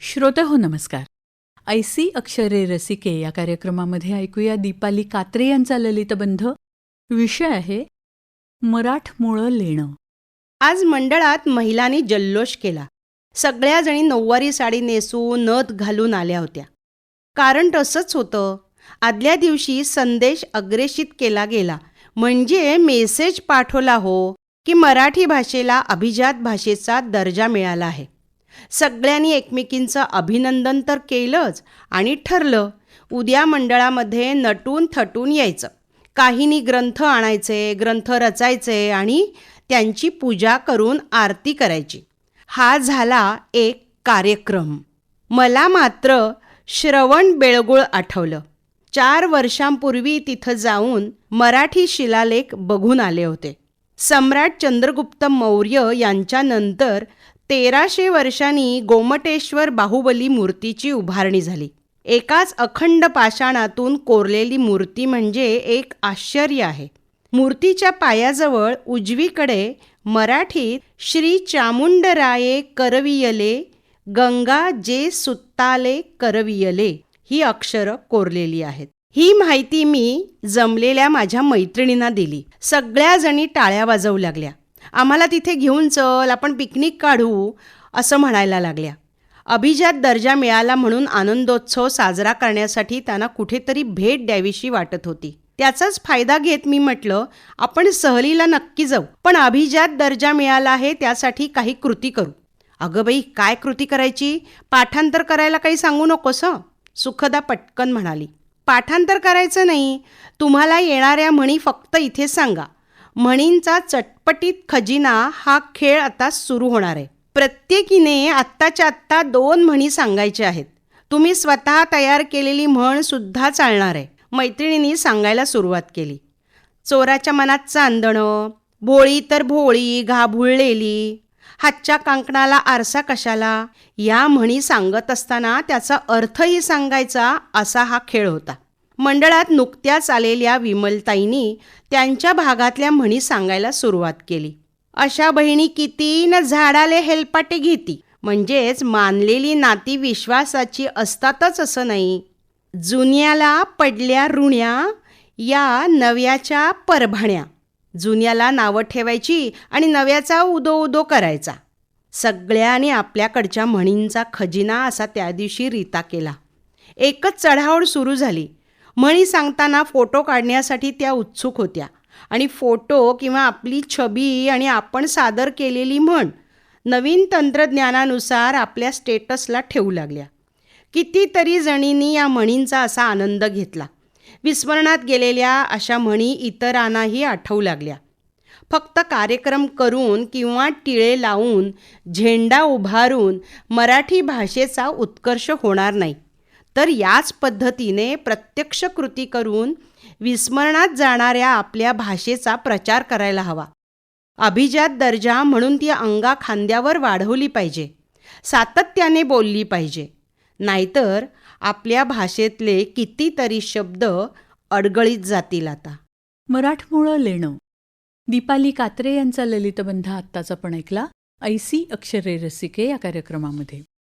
श्रोते हो नमस्कार. ऐसी अक्षरे रसिके या कार्यक्रमामध्ये ऐकूया दीपाली कात्रे यांचा ललितबंध विषय आहे मराठमोळं लेणं. आज मंडळात महिलांनी जल्लोष केला. सगळ्या जणी नऊवारी साडी नेसून नथ घालून आल्या होत्या. कारण तसंच होतं. आदल्या दिवशी संदेश अग्रेषित केला गेला. म्हणजे मेसेज पाठवला हो की मराठी भाषेला अभिजात भाषेचा दर्जा मिळाला आहे. सगळ्यांनी एकमेकींचं अभिनंदन तर केलंच आणि ठरलं उद्या मंडळामध्ये नटून थटून यायचं. काहींनी ग्रंथ आणायचे ग्रंथ रचायचे आणि त्यांची पूजा करून आरती करायची. हा झाला एक कार्यक्रम. मला मात्र श्रवण बेळगुळ आठवलं. चार वर्षांपूर्वी तिथं जाऊन मराठी शिलालेख बघून आले होते. सम्राट चंद्रगुप्त मौर्य यांच्यानंतर तेराशे वर्षांनी गोमटेश्वर बाहुबली मूर्तीची उभारणी झाली. एकाच अखंड पाषाणातून कोरलेली मूर्ती म्हणजे एक आश्चर्य आहे. मूर्तीच्या पायाजवळ उजवीकडे मराठीत श्री चामुंडराये करवियले गंगा जे सुत्ताले करवियले ही अक्षरं कोरलेली आहेत. ही माहिती मी जमलेल्या माझ्या मैत्रिणींना दिली. सगळ्या जणी टाळ्या वाजवू लागल्या. आम्हाला तिथे घेऊन चल आपण पिकनिक काढू असं म्हणायला लागल्या. अभिजात दर्जा मिळाला म्हणून आनंदोत्सव साजरा करण्यासाठी त्यांना कुठेतरी भेट द्यावीशी वाटत होती. त्याचाच फायदा घेत मी म्हटलं आपण सहलीला नक्की जाऊ पण अभिजात दर्जा मिळाला आहे त्यासाठी काही कृती करू. अगं बाई काय कृती करायची? पाठांतर करायला काही सांगू नकोस हं? सुखदा पटकन म्हणाली. पाठांतर करायचं नाही. तुम्हाला येणाऱ्या म्हणी फक्त इथे सांगा. म्हणींचा चटपटीत खजिना हा खेळ आता सुरू होणार आहे. प्रत्येकीने आत्ताच्या आत्ता दोन म्हणी सांगायच्या आहेत. तुम्ही स्वतः तयार केलेली म्हण सुद्धा चालणार आहे. मैत्रिणींनी सांगायला सुरुवात केली. चोराच्या मनात चांदणं भोळी तर भोळी घाभुळलेली हातच्या कांकणाला आरसा कशाला? या म्हणी सांगत असताना त्याचा अर्थही सांगायचा असा हा खेळ होता. मंडळात नुकत्याच आलेल्या विमलताईंनी त्यांच्या भागातल्या म्हणी सांगायला सुरुवात केली. अशा बहिणी किती न झाडाले हेलपाटे घेती. म्हणजेच मानलेली नाती विश्वासाची असतातच असं नाही. जुन्याला पडल्या ऋण्या या नव्याच्या परभण्या. जुन्याला नावं ठेवायची आणि नव्याचा उदो उदो करायचा. सगळ्यांनी आपल्याकडच्या म्हणींचा खजिना असा त्या दिवशी रीता केला. एकच चढावड सुरू झाली. म्हणी सांगताना फोटो काढण्यासाठी त्या उत्सुक होत्या. आणि फोटो किंवा आपली छबी आणि आपण सादर केलेली म्हण नवीन तंत्रज्ञानानुसार आपल्या स्टेटसला ठेवू लागल्या. कितीतरी जणींनी या म्हणींचा असा आनंद घेतला. विस्मरणात गेलेल्या अशा म्हणी इतरांनाही आठवू लागल्या. फक्त कार्यक्रम करून किंवा टिळे लावून झेंडा उभारून मराठी भाषेचा उत्कर्ष होणार नाही. तर याच पद्धतीने प्रत्यक्ष कृती करून विस्मरणात जाणाऱ्या आपल्या भाषेचा प्रचार करायला हवा. अभिजात दर्जा म्हणून ती अंगा खांद्यावर वाढवली पाहिजे. सातत्याने बोलली पाहिजे. नाहीतर आपल्या भाषेतले कितीतरी शब्द अडगळीत जातील आता. मराठमोळं लेणं. दीपाली कात्रे यांचा ललितबंध आत्ताच आपण ऐकला. ऐसी अक्षरे रसिके या कार्यक्रमामध्ये.